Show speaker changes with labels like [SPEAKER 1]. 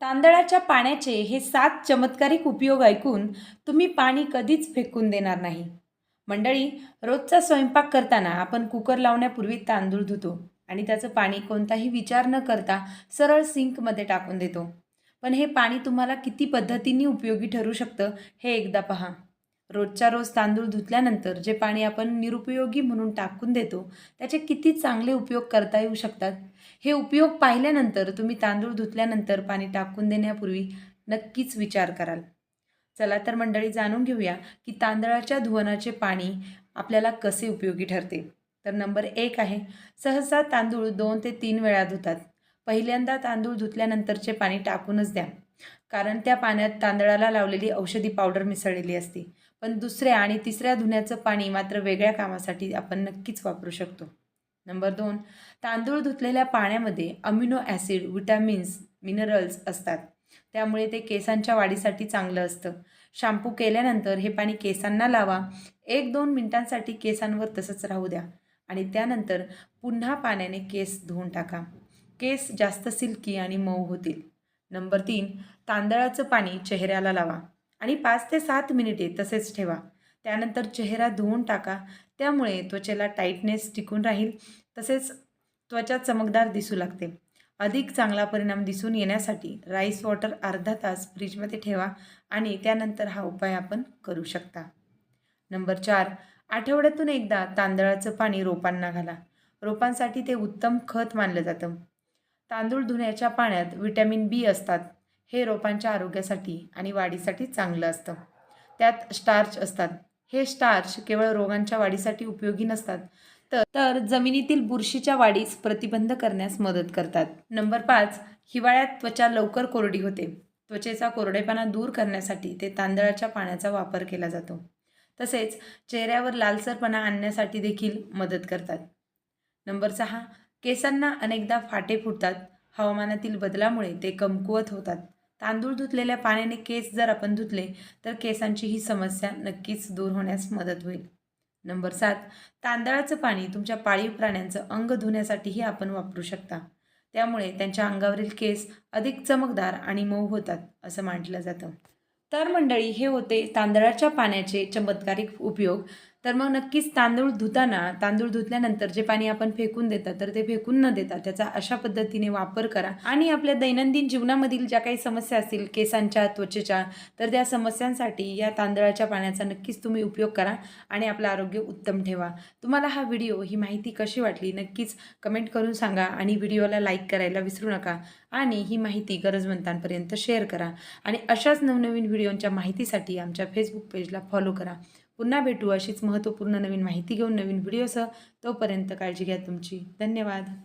[SPEAKER 1] तांदळाच्या पाण्याचे हे सात चमत्कारिक उपयोग ऐकून तुम्ही पाणी कधीच फेकून देणार नाही. मंडळी रोजचा स्वयंपाक करताना आपण कुकर लावण्यापूर्वी तांदूळ धुतो आणि त्याचं पाणी कोणताही विचार न करता सरळ सिंकमध्ये टाकून देतो. पण हे पाणी तुम्हाला किती पद्धतींनी उपयोगी ठरू शकतं हे एकदा पहा. रोजच्या रोज तांदूळ धुतल्यानंतर जे पाणी आपण निरुपयोगी म्हणून टाकून देतो त्याचे किती चांगले उपयोग करता येऊ शकतात? हे उपयोग पाहिल्यानंतर तुम्ही तांदूळ धुतल्यानंतर पाणी टाकून देण्यापूर्वी नक्कीच विचार कराल. चला तर मंडळी जाणून घेऊया की तांदळाच्या धुवनाचे पाणी आपल्याला कसे उपयोगी ठरते. तर नंबर एक आहे सहसा तांदूळ दोन ते तीन वेळा धुतात. पहिल्यांदा तांदूळ धुतल्यानंतरचे पाणी टाकूनच द्या. कारण त्या पाण्यात तांदळाला लावलेली औषधी पावडर मिसळलेली असते. पण दुसऱ्या आणि तिसऱ्या धुण्याचं पाणी मात्र वेगळ्या कामासाठी आपण नक्कीच वापरू शकतो. नंबर दोन तांदूळ धुतलेल्या पाण्यामध्ये अमिनो ॲसिड विटॅमिन्स मिनरल्स असतात. त्यामुळे ते केसांच्या वाढीसाठी चांगलं असतं. शॅम्पू केल्यानंतर हे पाणी केसांना लावा. एक दोन मिनिटांसाठी केसांवर तसंच राहू द्या. आणि त्यानंतर पुन्हा पाण्याने केस धुवून टाका. केस जास्त सिल्की आणि मऊ होतील. नंबर तीन तांदळाचं पाणी चेहऱ्याला लावा आणि पाच ते सात मिनिटे तसेच ठेवा. त्यानंतर चेहरा धुवून टाका. त्यामुळे त्वचेला टाईटनेस टिकून राहील. तसेच त्वचा चमकदार दिसू लागते. अधिक चांगला परिणाम दिसून येण्यासाठी राईस वॉटर अर्धा तास फ्रीजमध्ये ठेवा आणि त्यानंतर हा उपाय आपण करू शकता. नंबर चार आठवड्यातून एकदा तांदळाचं पाणी रोपांना घाला. रोपांसाठी ते उत्तम खत मानलं जातं. तांदूळ धुण्याच्या पाण्यात विटॅमिन बी असतात. हे रोपांच्या आरोग्यासाठी आणि वाढीसाठी चांगलं असतं. त्यात स्टार्च असतात. हे स्टार्च केवळ रोगांच्या वाढीसाठी उपयोगी नसतात. तर तर जमिनीतील बुरशीच्या वाढीस प्रतिबंध करण्यास मदत करतात. नंबर पाच हिवाळ्यात त्वचा लवकर कोरडी होते. त्वचेचा कोरडेपणा दूर करण्यासाठी ते तांदळाच्या पाण्याचा वापर केला जातो. तसेच चेहऱ्यावर लालसरपणा आणण्यासाठी देखील मदत करतात. नंबर सहा केसांना अनेकदा फाटे फुटतात. हवामानातील बदलामुळे ते कमकुवत होतात. तांदूळ धुतलेल्या पाण्याने केस जर आपण धुतले तर केसांची ही समस्या नक्कीच दूर होण्यास मदत होईल. नंबर सात तांदळाचं पाणी तुमच्या पाळीव प्राण्यांचं अंग धुण्यासाठीही आपण वापरू शकता. त्यामुळे त्यांच्या अंगावरील केस अधिक चमकदार आणि मऊ होतात असं म्हटलं जातं. तर मंडळी हे होते तांदळाच्या पाण्याचे चमत्कारिक उपयोग. तर मग नक्कीच तांदूळ धुताना तांदूळ धुतल्यानंतर जे पाणी आपण फेकून देतात तर ते फेकून न देता त्याचा अशा पद्धतीने वापर करा. आणि आपल्या दैनंदिन जीवनामधील ज्या काही समस्या असतील केसांच्या त्वचेच्या तर त्या समस्यांसाठी या तांदळाच्या पाण्याचा नक्कीच तुम्ही उपयोग करा आणि आपलं आरोग्य उत्तम ठेवा. तुम्हाला हा व्हिडिओ ही माहिती कशी वाटली नक्कीच कमेंट करून सांगा आणि व्हिडिओला लाईक करायला विसरू नका आणि ही माहिती गरजवंतांपर्यंत शेअर करा. आणि अशाच नवनवीन व्हिडिओंच्या माहितीसाठी आमच्या फेसबुक पेजला फॉलो करा. पुन्हा भेटू अशीच महत्त्वपूर्ण नवीन माहिती घेऊन नवीन व्हिडिओसह तोपर्यंत काळजी घ्या तुमची. धन्यवाद.